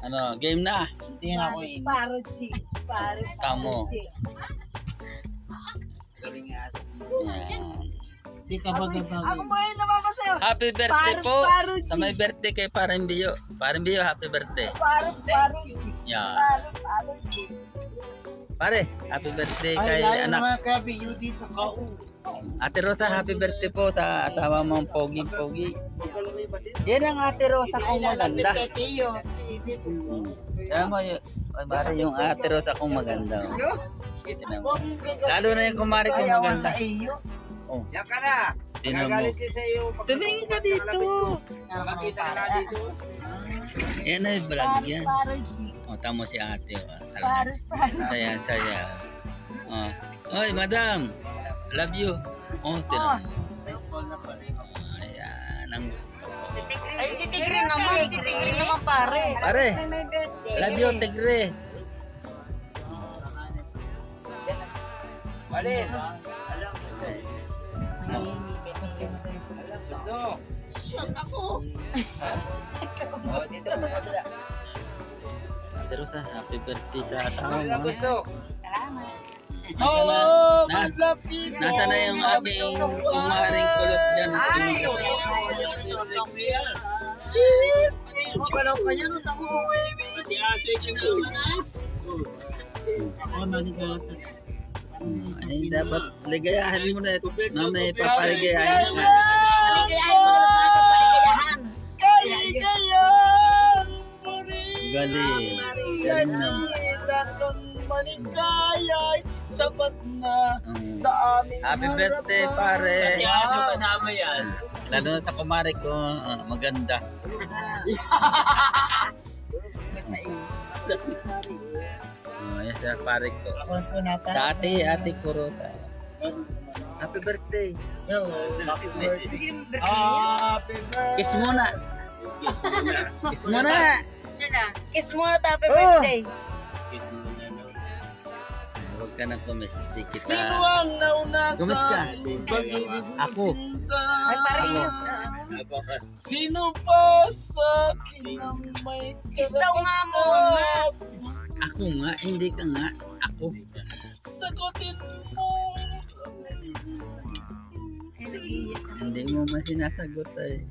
Ano, game na. Na ako G. Paro. Tamo. G. Galing nga. Yan. Hindi ka bagabag. Ako ba yung napapasayo? Happy birthday Paro- po. G. Sa may birthday kay Parang Bio. Parang Bio, happy birthday. G. Yan. Paro, paro G. Pare, happy birthday Ay, kay layo anak. naman kaya BUD po ka. Ate Rosa, happy birthday po sa asawa mong pogi-pogi. Yan ang Ate Rosa kong maganda. Tiyo. Kaya mo yung, ay, mare, yung Ate Rosa kong maganda. oh. Tingnan mo. Lalo na yung kumari kong maganda. iyo. Oh, Yan ka na. tingnan mo. Nagagalit din sa iyo. Tumingin ka dito. Nakakita ka na dito. Yan ay vlog yan. paro G. O, tamo si ate. O, talagang paro. saya, saya. O. Oy, madam. Love you. O, tinan rin. Ayan. Ang, Ay, si Tigre naman. Si Tigre naman pare. pare, love you, tigre. Balin. Alam gusto. Gusto. Shut ako. Oh, dito sa kabila. Ate Rosa, happy birthday sa asawa mo. gusto. Salamat. Nasaan na, na, Madla people. nasa na yung aking kumaring kulot dyan. Ako nanigatan. Ay, dapat ligayahan mo na. Mamaya ipapaligayahan ka. Galing. Galing naman. maligayay sapat na Mm. sa amin. Happy birthday, pare. Aso kasama yan. Lalo na sa kumari ko, ah, maganda. Basta. Oh, yan sa pare ko. Ako po nata. Sa ate, ate ko Rosa. Happy birthday. Happy birthday. Happy birthday. Kiss muna. Kiss muna. Sila. Kiss mo na happy Oh. birthday. Huwag ka na kumis. Di kita. Sino ang nauna ka. sa ating pag-ibig mo Ako. sinta? Ay, pare iyo. Sino pa sa akin ang may Kiss daw nga muna. Ako nga, hindi ka nga. Ako. Sagutin mo. Ay, nag-iiyak. Hindi mo man sinasagot eh.